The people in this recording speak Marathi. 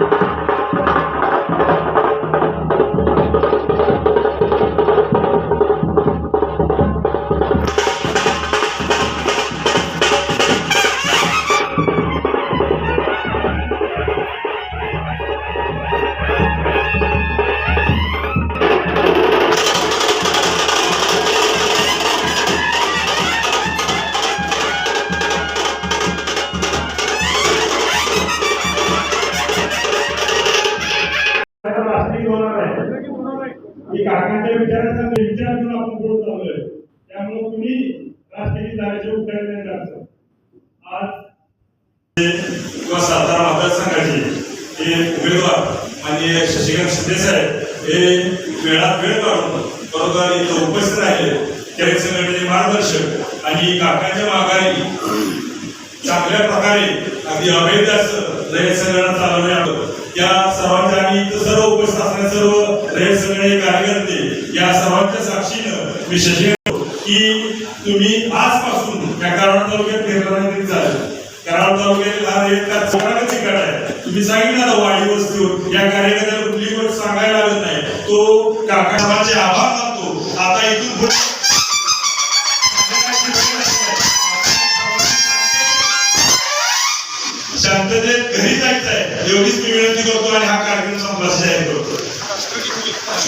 आता राष्ट्रीय होणार आहे. की काकांच्या विचाराचा विचार करून आपण पुढे चाललोय. त्यामुळे तुम्ही राष्ट्रीय जाण्याचे उठायला नाही जायचं आज किंवा सातारा मतदारसंघाचे हे उमेदवार आणि शशिकांत शिंदे साहेब हे वेळात वेळ काढून बरोबर इथं उपस्थित राहिले. त्या संघटनेचे मार्गदर्शक आणि काकांच्या माघारी चांगल्या प्रकारे अगदी अभेद असं रयत संघटना चालवण्यात या सर्व रयत कार्यकर्ते या सर्वांच्या साक्षीनं मी शशी की तुम्ही आजपासून या कराड तालुक्यात फिरला तरी चालेल कराड तालुक्यात हा एक चौकाची गड आहे. तुम्ही सांगितलं ना वाडी वस्तीवर या कार्यकर्त्याला कुठली गोष्ट सांगायला लागत नाही. तो काका आभार मानतो. आता इथून शांततेत घरी जायचंय. एवढीच मी विनंती करतो आणि हा कार्यक्रम संपला.